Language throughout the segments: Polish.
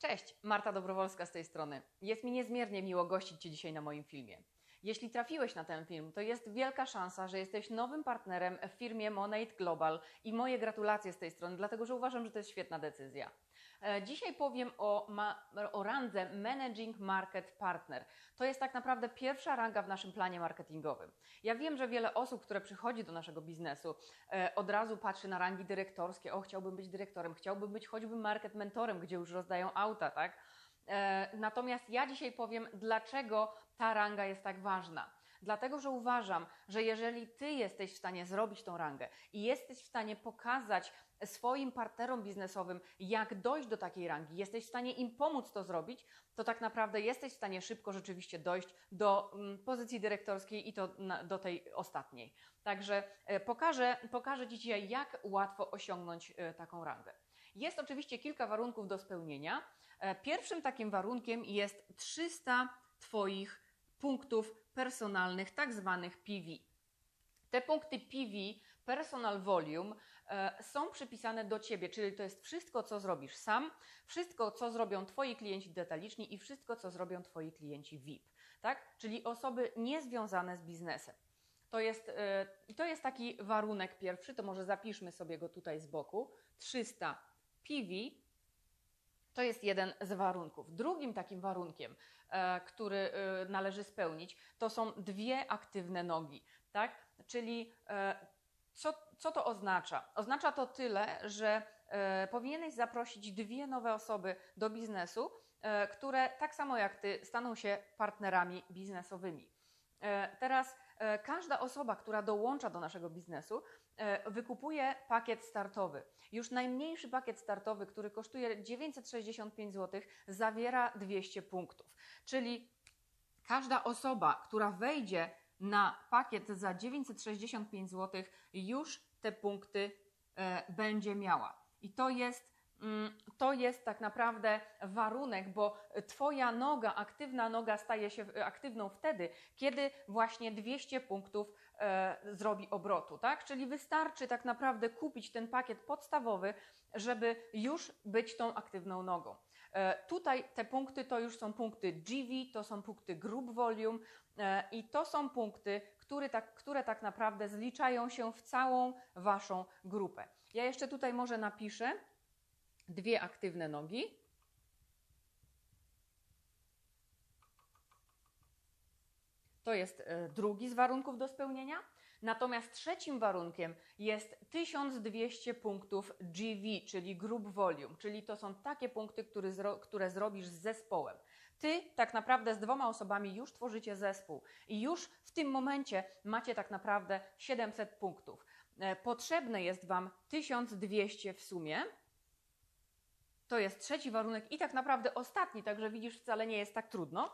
Cześć, Marta Dobrowolska z tej strony. Jest mi niezmiernie miło gościć Cię dzisiaj na moim filmie. Jeśli trafiłeś na ten film, to jest wielka szansa, że jesteś nowym partnerem w firmie Monate Global i moje gratulacje z tej strony, dlatego że uważam, że to jest świetna decyzja. E, Dzisiaj powiem o, ma, o randze Managing Market Partner. To jest tak naprawdę pierwsza ranga w naszym planie marketingowym. Ja wiem, że wiele osób, które przychodzi do naszego biznesu, e, od razu patrzy na rangi dyrektorskie. O, chciałbym być dyrektorem, chciałbym być choćby market mentorem, gdzie już rozdają auta, tak? E, Natomiast ja dzisiaj powiem, dlaczego ta ranga jest tak ważna. Dlatego, że uważam, że jeżeli ty jesteś w stanie zrobić tą rangę i jesteś w stanie pokazać swoim partnerom biznesowym, jak dojść do takiej rangi, jesteś w stanie im pomóc to zrobić, to tak naprawdę jesteś w stanie szybko rzeczywiście dojść do mm, pozycji dyrektorskiej i to do tej ostatniej. Także e, pokażę, pokażę Ci dzisiaj, jak łatwo osiągnąć e, taką rangę. Jest oczywiście kilka warunków do spełnienia. E, Pierwszym takim warunkiem jest 300 Twoich punktów personalnych, tak zwanych PV. Te punkty PV, Personal Volume, e, są przypisane do Ciebie, czyli to jest wszystko, co zrobisz sam, wszystko, co zrobią Twoi klienci detaliczni i wszystko, co zrobią Twoi klienci VIP, tak? Czyli osoby niezwiązane z biznesem. To jest, e, to jest taki warunek pierwszy, to może zapiszmy sobie go tutaj z boku. 300 PV to jest jeden z warunków. Drugim takim warunkiem, e, który e, należy spełnić, to są dwie aktywne nogi, tak? Czyli e, co, co to oznacza? Oznacza to tyle, że powinieneś zaprosić dwie nowe osoby do biznesu, które tak samo jak ty staną się partnerami biznesowymi. E, Teraz e, każda osoba, która dołącza do naszego biznesu, e, wykupuje pakiet startowy. Już najmniejszy pakiet startowy, który kosztuje 965 zł, zawiera 200 punktów. Czyli każda osoba, która wejdzie na pakiet za 965 zł, już te punkty będzie miała. I to jest, to jest tak naprawdę warunek, bo Twoja noga, aktywna noga staje się e, aktywną wtedy, kiedy właśnie 200 punktów e, zrobi obrotu, tak? Czyli wystarczy tak naprawdę kupić ten pakiet podstawowy, żeby już być tą aktywną nogą. E, Tutaj te punkty to już są punkty GV, to są punkty Group Volume e, i to są punkty, które tak, które tak naprawdę zliczają się w całą Waszą grupę. Ja jeszcze tutaj może napiszę dwie aktywne nogi. To jest e, drugi z warunków do spełnienia. Natomiast trzecim warunkiem jest 1200 punktów GV, czyli Group Volume, czyli to są takie punkty, które, zro, które zrobisz z zespołem. Ty tak naprawdę z dwoma osobami już tworzycie zespół i już w tym momencie macie tak naprawdę 700 punktów. E, Potrzebne jest Wam 1200 w sumie. To jest trzeci warunek i tak naprawdę ostatni, także widzisz, wcale nie jest tak trudno.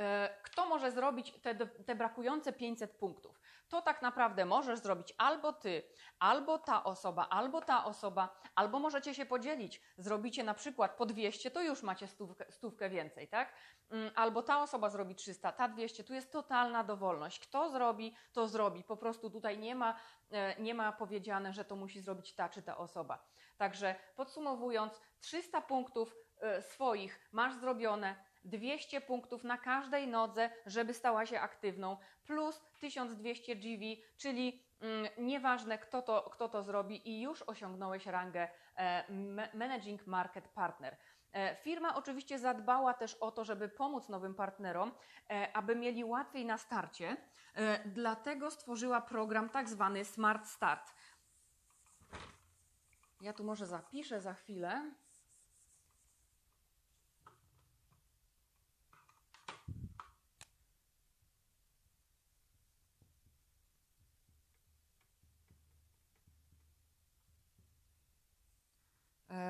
E, Kto może zrobić te, te brakujące 500 punktów? To tak naprawdę możesz zrobić albo ty, albo ta osoba, albo ta osoba, albo możecie się podzielić. Zrobicie na przykład po 200, to już macie stówkę, stówkę więcej, tak? Mm, Albo ta osoba zrobi 300, ta 200, tu jest totalna dowolność. Kto zrobi, to zrobi. Po prostu tutaj nie ma, e, nie ma powiedziane, że to musi zrobić ta czy ta osoba. Także podsumowując, 300 punktów swoich masz zrobione, 200 punktów na każdej nodze, żeby stała się aktywną, plus 1200 GV, czyli mm, nieważne kto to, kto to zrobi i już osiągnąłeś rangę e, ma- Managing Market Partner. E, Firma oczywiście zadbała też o to, żeby pomóc nowym partnerom, e, aby mieli łatwiej na starcie, e, dlatego stworzyła program tak zwany Smart Start. Ja tu może zapiszę za chwilę.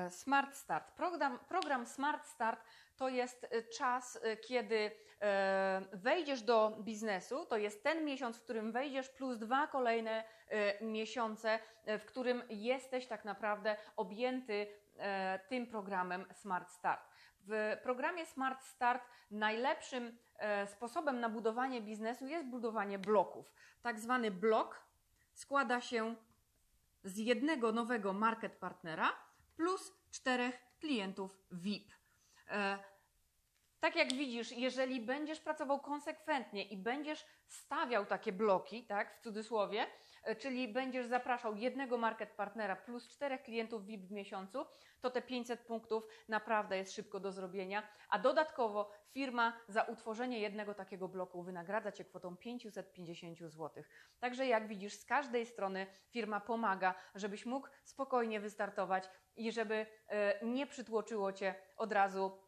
Smart Start. Program, program Smart Start to jest e, czas, e, kiedy e, wejdziesz do biznesu. To jest ten miesiąc, w którym wejdziesz, plus dwa kolejne e, miesiące, e, w którym jesteś tak naprawdę objęty e, tym programem Smart Start. W programie Smart Start najlepszym e, sposobem na budowanie biznesu jest budowanie bloków. Tak zwany blok składa się z jednego nowego market partnera plus czterech klientów VIP. E, tak jak widzisz, jeżeli będziesz pracował konsekwentnie i będziesz stawiał takie bloki, tak, w cudzysłowie, czyli będziesz zapraszał jednego market partnera plus czterech klientów VIP w miesiącu, to te 500 punktów naprawdę jest szybko do zrobienia, a dodatkowo firma za utworzenie jednego takiego bloku wynagradza Cię kwotą 550 zł. Także jak widzisz, z każdej strony firma pomaga, żebyś mógł spokojnie wystartować i żeby e, nie przytłoczyło Cię od razu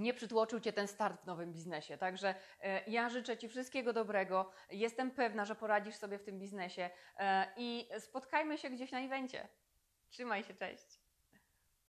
nie przytłoczył Cię ten start w nowym biznesie. Także e, ja życzę Ci wszystkiego dobrego. Jestem pewna, że poradzisz sobie w tym biznesie e, i spotkajmy się gdzieś na evencie. Trzymaj się, cześć.